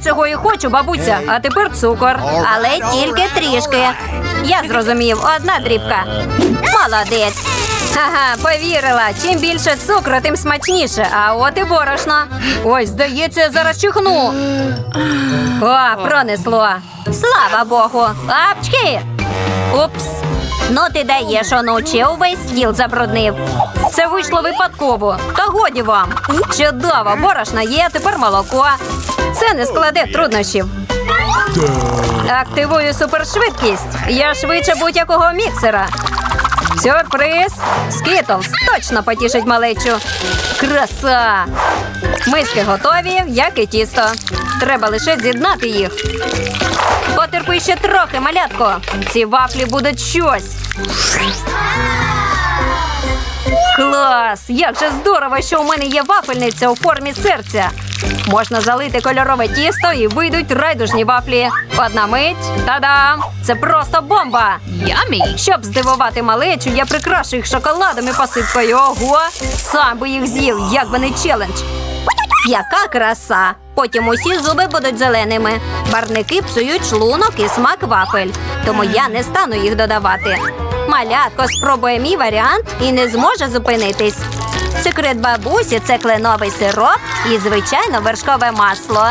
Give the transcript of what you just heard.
Цього і хочу, бабуся, а тепер цукор. Але тільки трішки. Я зрозумів, одна дрібка. Молодець. Ага, повірила. Чим більше цукру, тим смачніше. А от і борошно. Ой, здається, я зараз чихну. О, пронесло. Слава Богу. Апчки. Упс. Ну ти даєш, онуче, увесь стіл забруднив. Це вийшло випадково. Та годі вам. Чудово, борошна є, тепер молоко. Це не складе труднощів. Активую супершвидкість. Я швидше будь-якого міксера. Сюрприз! Скітлс точно потішить малечу. Краса! Миски готові, як і тісто. Треба лише з'єднати їх. Потерпи ще трохи, малятко. Ці вафлі будуть щось. Клас! Як же здорово, що у мене є вафельниця у формі серця. Можна залити кольорове тісто і вийдуть райдужні вафлі. Одна мить. Та-дам! Це просто бомба! Yummy. Щоб здивувати малечу, я прикрашу їх шоколадом і посипкою. Ого! Сам би їх з'їв, як би не челендж. Яка краса! Потім усі зуби будуть зеленими. Барники псують шлунок і смак вафель. Тому я не стану їх додавати. Малятко спробує мій варіант і не зможе зупинитись. Секрет бабусі це кленовий сироп і, звичайно, вершкове масло.